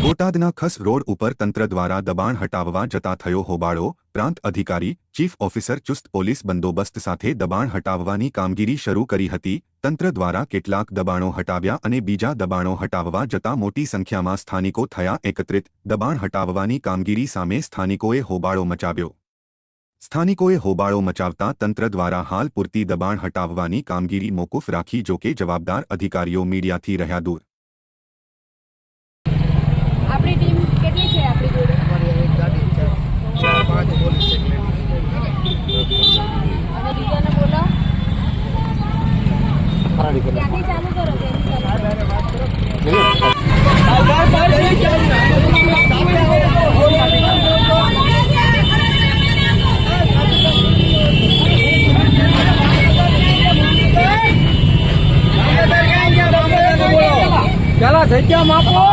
બોટાદના ખસ રોડ ઉપર તંત્ર દ્વારા દબાણ હટાવવા જતા થયો હોબાળો, પ્રાંત અધિકારી, ચીફ ઓફિસર, ચુસ્ત પોલીસ બંદોબસ્ત સાથે દબાણ હટાવવાની કામગીરી શરૂ કરી હતી. તંત્ર દ્વારા કેટલાક દબાણો હટાવ્યા અને બીજા દબાણો હટાવવા જતા મોટી સંખ્યામાં સ્થાનિકો થયા. એકત્રિત દબાણ હટાવવાની કામગીરી સામે સ્થાનિકોએ હોબાળો મચાવ્યો. સ્થાનિકોએ હોબાળો મચાવતા તંત્ર દ્વારા હાલ પૂરતી દબાણ હટાવવાની કામગીરી મોકૂફ રાખી, જોકે જવાબદાર અધિકારીઓ મીડિયાથી રહ્યા દૂર. ચાલુ જગ્યા માપો.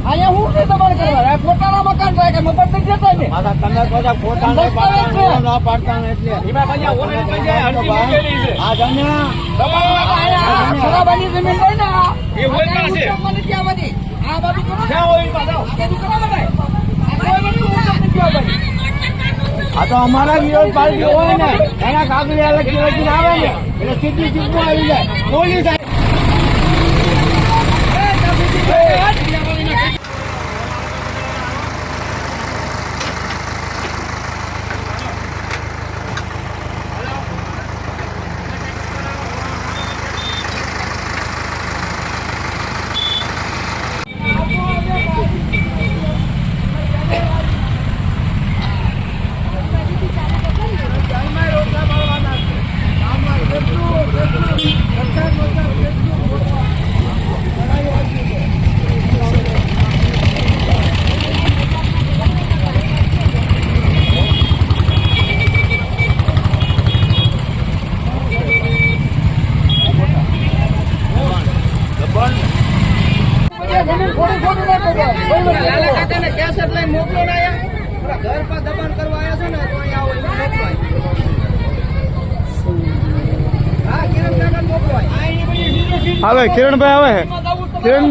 અહીંયા હું કરવા આ પોતાના મકાન થાય કે મફત જતા ને? બાજુ તો અમારા વિરોધ પાર્ટી હોય ને એના કાગળ અલગ લખીને આવે ને એટલે સીધી સીધું આવી જાય. પોલીસ લાલા કાકાને કેસેટ મોકલો ને અહીંયા. ઘર પર દબાણ કરવા આવ્યા છે ને તો અહીંયા આવો મોકલાય. હા કિરણ આવે કિરણભાઈ આવે કિરણ